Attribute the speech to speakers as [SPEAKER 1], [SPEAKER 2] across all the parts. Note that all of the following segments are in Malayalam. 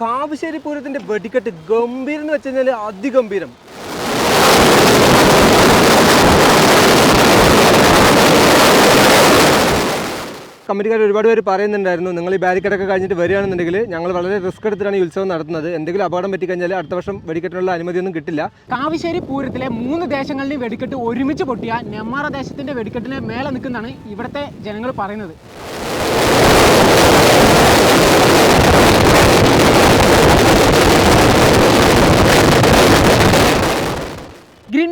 [SPEAKER 1] കാവശ്ശേരി പൂരത്തിന്റെ വെടിക്കെട്ട് ഗംഭീരം എന്ന് വെച്ച് അതിഗംഭീരം. കമ്മിറ്റിക്കാർ ഒരുപാട് പേര് പറയുന്നുണ്ടായിരുന്നു നിങ്ങൾ ഈ ബാരിക്കേഡൊക്കെ കഴിഞ്ഞിട്ട് വരികയാണെന്നുണ്ടെങ്കിൽ ഞങ്ങൾ വളരെ റിസ്ക് എടുത്തിട്ടാണ് ഈ ഉത്സവം നടത്തുന്നത്. എന്തെങ്കിലും അപകടം പറ്റിക്കഴിഞ്ഞാൽ അടുത്ത വർഷം വെടിക്കെട്ടിനുള്ള അനുമതിയൊന്നും കിട്ടില്ല.
[SPEAKER 2] കാവശ്ശേരി പൂരത്തിലെ മൂന്ന് ദേശങ്ങളിലെയും വെടിക്കെട്ട് ഒരുമിച്ച് പൊട്ടിയ നെമ്മാറ ദേശത്തിന്റെ വെടിക്കെട്ടിന് മേലെ നിൽക്കുന്നതാണ് ഇവിടുത്തെ ജനങ്ങൾ പറയുന്നത്.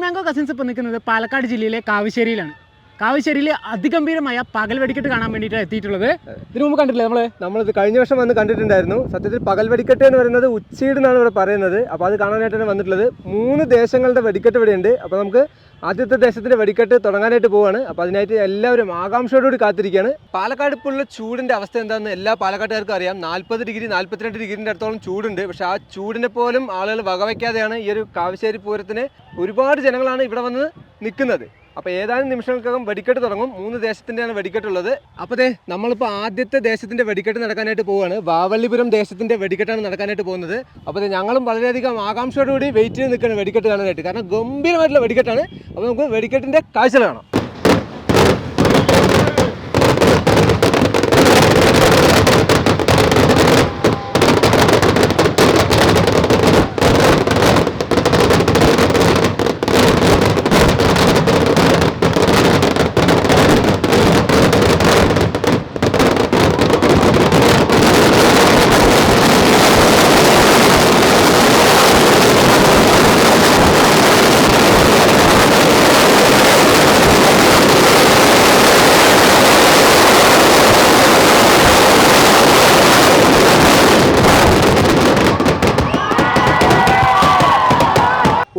[SPEAKER 2] മാംഗോ കസിൻസ് ഇപ്പോൾ നിൽക്കുന്നത് പാലക്കാട് ജില്ലയിലെ കാവശ്ശേരിയിലാണ്. കാവശ്ശേരിയിൽ അതിഗംഭീരമായ പകൽ വെടിക്കെട്ട് കാണാൻ വേണ്ടിയിട്ട് എത്തിയിട്ടുള്ളത്. ഇതിനു മുമ്പ് കണ്ടിട്ടില്ലേ നമ്മൾ
[SPEAKER 1] നമ്മളിത് കഴിഞ്ഞ വർഷം വന്ന് കണ്ടിട്ടുണ്ടായിരുന്നു. സത്യത്തിൽ പകൽ വെടിക്കെട്ട് എന്ന് പറയുന്നത് ഉച്ചീടെന്നാണ് ഇവിടെ പറയുന്നത്. അപ്പോൾ അത് കാണാനായിട്ടാണ് വന്നിട്ടുള്ളത്. മൂന്ന് ദേശങ്ങളുടെ വെടിക്കെട്ട് ഇവിടെയുണ്ട്. അപ്പോൾ നമുക്ക് ആദ്യത്തെ ദേശത്തിന്റെ വെടിക്കെട്ട് തുടങ്ങാനായിട്ട് പോവാണ്. അപ്പോൾ അതിനായിട്ട് എല്ലാവരും ആകാംക്ഷയോടുകൂടി കാത്തിരിക്കുകയാണ്. പാലക്കാട് ഇപ്പോൾ ഉള്ള ചൂടിന്റെ അവസ്ഥ എന്താണെന്ന് എല്ലാ പാലക്കാട്ടുകാർക്കും അറിയാം. നാൽപ്പത് ഡിഗ്രി നാൽപ്പത്തിരണ്ട് ഡിഗ്രിന്റെ അടുത്തോളം ചൂടുണ്ട്. പക്ഷേ ആ ചൂടിനെ പോലും ആളുകൾ വകവയ്ക്കാതെയാണ് ഈ ഒരു കാവശ്ശേരി പൂരത്തിന് ഒരുപാട് ജനങ്ങളാണ് ഇവിടെ വന്ന് നിൽക്കുന്നത്. അപ്പോൾ ഏതാനും നിമിഷങ്ങൾക്കകം വെടിക്കെട്ട് തുടങ്ങും. മൂന്ന് ദേശത്തിന്റെയാണ് വെടിക്കെട്ടുള്ളത്. അപ്പോൾ ദേ നമ്മളിപ്പോൾ ആദ്യത്തെ ദേശത്തിന്റെ വെടിക്കെട്ട് നടക്കാനായിട്ട് പോവുകയാണ് വാവള്ളിപുരം ദേശത്തിന്റെ വെടിക്കെട്ടാണ് നടക്കാനായിട്ട് പോകുന്നത്. അപ്പോൾ ഞങ്ങളും വളരെയധികം ആകാംക്ഷയോടുകൂടി വെയിറ്റ് ചെയ്ത് നിൽക്കുകയാണ് വെടിക്കെട്ട് കാണാനായിട്ട്. കാരണം ഗംഭീരമായിട്ടുള്ള വെടിക്കെട്ടാണ്. അപ്പോൾ നമുക്ക് വെടിക്കെട്ടിന്റെ കാഴ്ച കാണാം.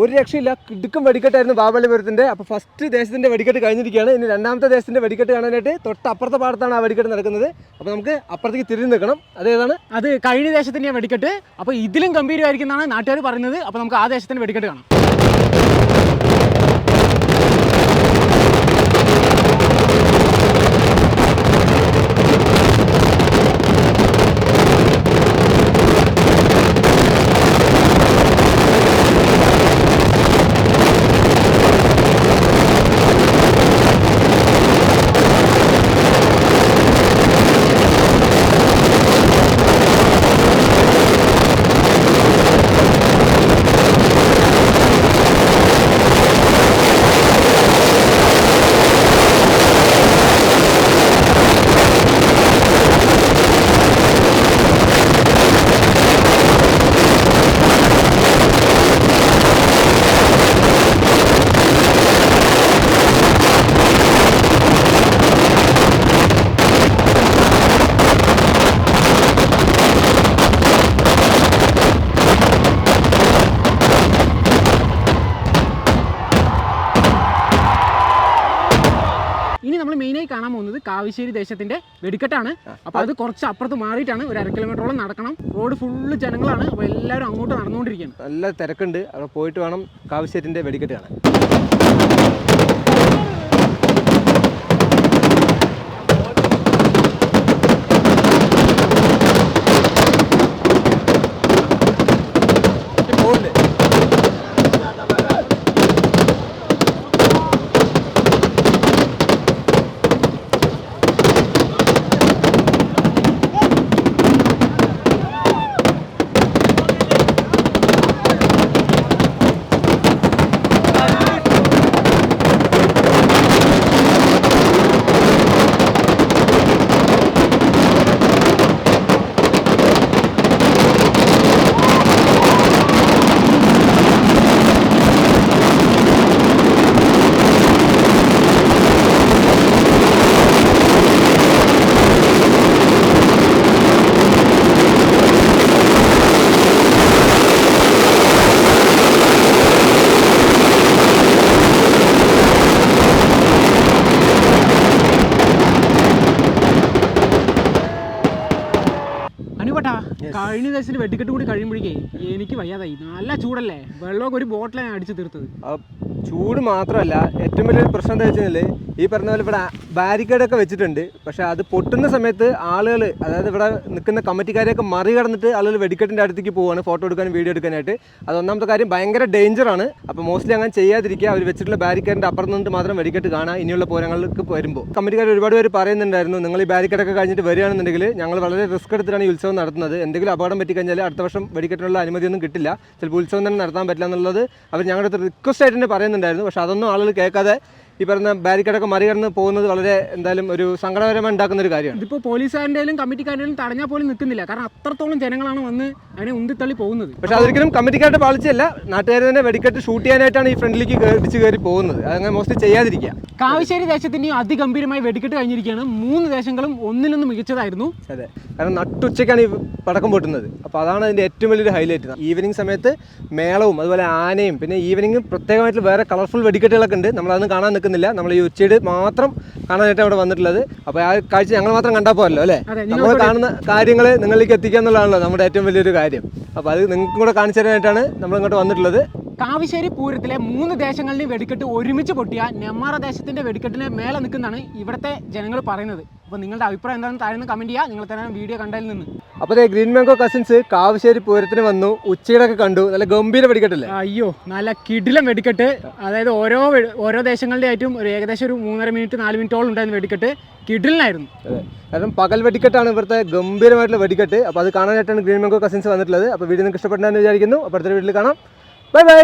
[SPEAKER 1] ഒരു രക്ഷയില്ല. കിടുക്കും വെടിക്കെട്ടായിരുന്നു ബാബലിപുരത്തിന്റെ അപ്പോൾ ഫസ്റ്റ് ദേശത്തിന്റെ വെടിക്കെട്ട് കഴിഞ്ഞിരിക്കുകയാണ്. ഇനി രണ്ടാമത്തെ ദേശത്തിന്റെ വെടിക്കെട്ട് കാണാനായിട്ട് തൊട്ട് അപ്പുറത്തെ പാടത്താണ് ആ വെടിക്കെട്ട് നടക്കുന്നത്. അപ്പോൾ നമുക്ക് അപ്പുറത്തേക്ക് തിരിഞ്ഞ് നിൽക്കണം. അതേതാണ്
[SPEAKER 2] അത് കഴിഞ്ഞ ദേശത്തിന്റെ വെടിക്കെട്ട്. അപ്പോൾ ഇതിലും ഗംഭീരമായിരിക്കുന്നതാണ് നാട്ടുകാർ പറയുന്നത്. അപ്പോൾ നമുക്ക് ആ ദേശത്തിന്റെ വെടിക്കെട്ട് കാണാം ഇനി നമ്മൾ മെയിനായി കാണാൻ പോകുന്നത് കാവശ്ശേരി ദേശത്തിന്റെ വെടിക്കെട്ടാണ്. അപ്പോൾ അത് കുറച്ച് അപ്പുറത്ത് മാറിയിട്ടാണ് ഒരു അര കിലോമീറ്ററോളം നടക്കണം. റോഡ് ഫുള്ള് ജനങ്ങളാണ്. അപ്പോൾ എല്ലാവരും അങ്ങോട്ട് നടന്നുകൊണ്ടിരിക്കുകയാണ്.
[SPEAKER 1] നല്ല തിരക്കുണ്ട്. അവിടെ പോയിട്ട് വേണം കാവശ്ശേരിന്റെ വെടിക്കെട്ട് കാണാൻ
[SPEAKER 2] അനുപട്ടാ കഴിഞ്ഞ ദിവസത്തിൽ വെടിക്കെട്ട് കൂടി കഴിയുമ്പോഴേക്കേ എനിക്ക് വയ്യാതായി. നല്ല ചൂടല്ലേ? വെള്ളമൊക്കെ ഒരു ബോട്ടിലാണ് അടിച്ചു തീർത്തത്.
[SPEAKER 1] ചൂട് മാത്രമല്ല ഏറ്റവും വലിയൊരു പ്രശ്നം എന്താ വെച്ച് കഴിഞ്ഞാൽ ഈ പറഞ്ഞ പോലെ ഇവിടെ ബാരിക്കേഡൊക്കെ വെച്ചിട്ടുണ്ട്. പക്ഷേ അത് പൊട്ടുന്ന സമയത്ത് ആളുകൾ അതായത് ഇവിടെ നിൽക്കുന്ന കമ്മിറ്റിക്കാരെയൊക്കെ മറികടന്നിട്ട് ആളുകൾ വെടിക്കെട്ടിന്റെ അടുത്തേക്ക് പോവാണ് ഫോട്ടോ എടുക്കാനും വീഡിയോ എടുക്കാനായിട്ട്. അത് ഒന്നാമത്തെ കാര്യം ഭയങ്കര ഡേഞ്ചറാണ് അപ്പോൾ മോസ്റ്റ്ലി അങ്ങനെ ചെയ്യാതിരിക്കുക. അവർ വെച്ചിട്ടുള്ള ബാരിക്കേഡിന്റെ അപ്പുറത്ത് നിന്നിട്ട് മാത്രം വെടിക്കെട്ട് കാണാം ഇനിയുള്ള പോരങ്ങൾക്ക് വരുമ്പോൾ. കമ്മിറ്റിക്കാർ ഒരുപാട് പേര് പറയുന്നുണ്ടായിരുന്നു നിങ്ങൾ ഈ ബാരിക്കേഡൊക്കെ കഴിഞ്ഞിട്ട് വരികയാണെന്നുണ്ടെങ്കിൽ ഞങ്ങൾ വളരെ റിസ്ക് എടുത്തിട്ടാണ് ഈ ഉത്സവം നടത്തുന്നത്. എന്തെങ്കിലും അപകടം പറ്റിക്കഴിഞ്ഞാൽ അടുത്ത വർഷം വെടിക്കെട്ടിനുള്ള അനുമതിയൊന്നും കിട്ടില്ല. ചിലപ്പോൾ ഉത്സവം തന്നെ നടത്താൻ പറ്റില്ല എന്നുള്ളത് അവർ ഞങ്ങളുടെ അടുത്ത് റിക്വസ്റ്റ് ആയിട്ട് തന്നെ പറയുന്നുണ്ടായിരുന്നു. പക്ഷേ അതൊന്നും ആളുകൾ കേൾക്കാതെ ഈ പറഞ്ഞ ബാരിക്കേഡൊക്കെ മറികടന്ന് പോകുന്നത് വളരെ എന്തായാലും ഒരു സങ്കടകരമായി ഉണ്ടാക്കുന്ന ഒരു കാര്യമാണ്.
[SPEAKER 2] ഇതിപ്പോൾ പോലീസുകാരുടെയും കമ്മിറ്റിക്കാരുടെയും തടഞ്ഞാൽ പോലും നിൽക്കുന്നില്ല. കാരണം അത്രത്തോളം ജനങ്ങളാണ് വന്ന് അതിനെ ഉന്തിത്തള്ളി പോകുന്നത്.
[SPEAKER 1] പക്ഷേ അതൊരിക്കലും കമ്മിറ്റിക്കാരുടെ പാളിച്ചയല്ല. നാട്ടുകാർ തന്നെ വെടിക്കെട്ട് ഷൂട്ട് ചെയ്യാനായിട്ടാണ് ഈ ഫ്രണ്ടിലേക്ക് ഇടിച്ചു കയറി പോകുന്നത്. അതങ്ങനെ മോസ്റ്റ്ലി ചെയ്യാതിരിക്കുക.
[SPEAKER 2] കാവശ്ശേരി ദേശത്തിന്റെയും അതിഗംഭീരമായി വെടിക്കെട്ട് കഴിഞ്ഞിരിക്കുകയാണ്. മൂന്ന് ദേശങ്ങളും ഒന്നിനൊന്ന് മികച്ചതായിരുന്നു.
[SPEAKER 1] അതെ. കാരണം നട്ടുച്ചയ്ക്കാണ് ഈ പടക്കം പൊട്ടുന്നത്. അപ്പോൾ അതാണ് അതിന്റെ ഏറ്റവും വലിയൊരു ഹൈലൈറ്റ് ഈവനിങ് സമയത്ത് മേളവും അതുപോലെ ആനയും പിന്നെ ഈവനിങ് പ്രത്യേകമായിട്ട് വേറെ കളർഫുൾ വെടിക്കെട്ടുകളൊക്കെ ഉണ്ട്. നമ്മളതൊന്നും കാണാൻ നിൽക്കുന്നില്ല. നമ്മൾ ഈ ഉച്ചയുടെ മാത്രം കാണാനായിട്ട് അവിടെ വന്നിട്ടുള്ളത്. അപ്പോൾ ആ കാഴ്ച ഞങ്ങൾ മാത്രം കണ്ടാൽ പോരല്ലോ അല്ലേ? നമ്മൾ കാണുന്ന കാര്യങ്ങൾ നിങ്ങളിലേക്ക് എത്തിക്കുക എന്നുള്ളതാണല്ലോ നമ്മുടെ ഏറ്റവും വലിയൊരു കാര്യം. അപ്പോൾ അത് നിങ്ങൾക്കും കൂടെ കാണിച്ചു തരാനായിട്ടാണ് നമ്മൾ ഇങ്ങോട്ട് വന്നിട്ടുള്ളത്.
[SPEAKER 2] കാവശ്ശേരി പൂരത്തിലെ മൂന്ന് ദേശങ്ങളിലെയും വെടിക്കെട്ട് ഒരുമിച്ച് പൊട്ടിയ നെമ്മാറ ദേശത്തിന്റെ വെടിക്കെട്ടിന് മേലെ നിൽക്കുന്നതാണ് ഇവിടുത്തെ ജനങ്ങൾ പറയുന്നത്. അപ്പോൾ നിങ്ങളുടെ അഭിപ്രായം എന്താണെന്ന് താഴെ കമന്റ് ചെയ്യുക. നിങ്ങൾ തന്നെ വീഡിയോ കണ്ടതിൽ നിന്ന്.
[SPEAKER 1] അപ്പോൾ ഗ്രീൻ മാംഗോ കസിൻസ് കാവശ്ശേരി പൂരത്തിന് വന്നു ഉച്ചയിലൊക്കെ കണ്ടു നല്ല ഗംഭീര വെടിക്കെട്ടല്ലേ?
[SPEAKER 2] അയ്യോ നല്ല കിടിലം വെടിക്കെട്ട്. അതായത് ഓരോ ഓരോ ദേശങ്ങളുടെ ആയിട്ടും ഒരു ഏകദേശം ഒരു മൂന്നര മിനിറ്റ് നാല് മിനിറ്റോളം ഉണ്ടായിരുന്നു വെടിക്കെട്ട്. കിടിലിനായിരുന്നു.
[SPEAKER 1] കാരണം പകൽ വെടിക്കെട്ടാണ് ഇവിടുത്തെ ഗംഭീരമായിട്ടുള്ള വെടിക്കെട്ട്. അപ്പോൾ അത് കാണാനായിട്ടാണ് ഗ്രീൻ മാംഗോ കസിൻസ് വന്നിട്ടുള്ളത്. അപ്പോൾ വീഡിയോ നിങ്ങൾക്ക് ഇഷ്ടപ്പെട്ടെന്ന് വിചാരിക്കുന്നു. അപ്പോൾ അടുത്ത വീട്ടിൽ കാണാം. Bye bye